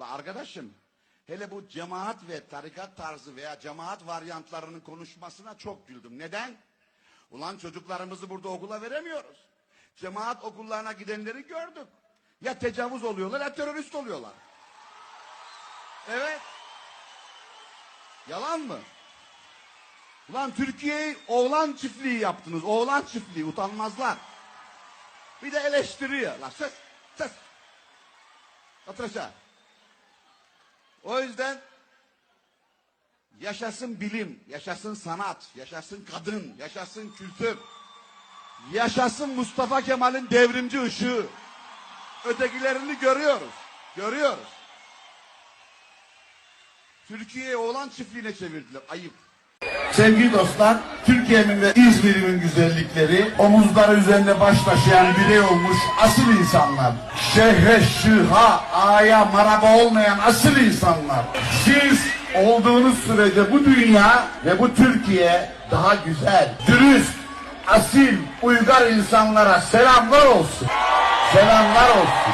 La arkadaşım hele bu cemaat ve tarikat tarzı veya cemaat varyantlarının konuşmasına çok güldüm. Neden? Ulan çocuklarımızı burada okula veremiyoruz. Cemaat okullarına gidenleri gördük. Ya tecavüz oluyorlar ya terörist oluyorlar. Evet. Yalan mı? Ulan Türkiye'yi oğlan çiftliği yaptınız. Oğlan çiftliği utanmazlar. Bir de eleştiriyor. La sus, sus. Otur. O yüzden yaşasın bilim, yaşasın sanat, yaşasın kadın, yaşasın kültür. Yaşasın Mustafa Kemal'in devrimci ışığı. Ötekilerini görüyoruz. Görüyoruz. Türkiye'yi oğlan çiftliğine çevirdiler. Ayıp. Sevgili dostlar, Türkiye'nin ve İzmir'imin güzellikleri, omuzları üzerinde baş taşıyan birey olmuş asıl insanlar. Şehre, şıha, aya, maraba olmayan asıl insanlar. Siz olduğunuz sürece bu dünya ve bu Türkiye daha güzel, dürüst, asil, uygar insanlara selamlar olsun. Selamlar olsun.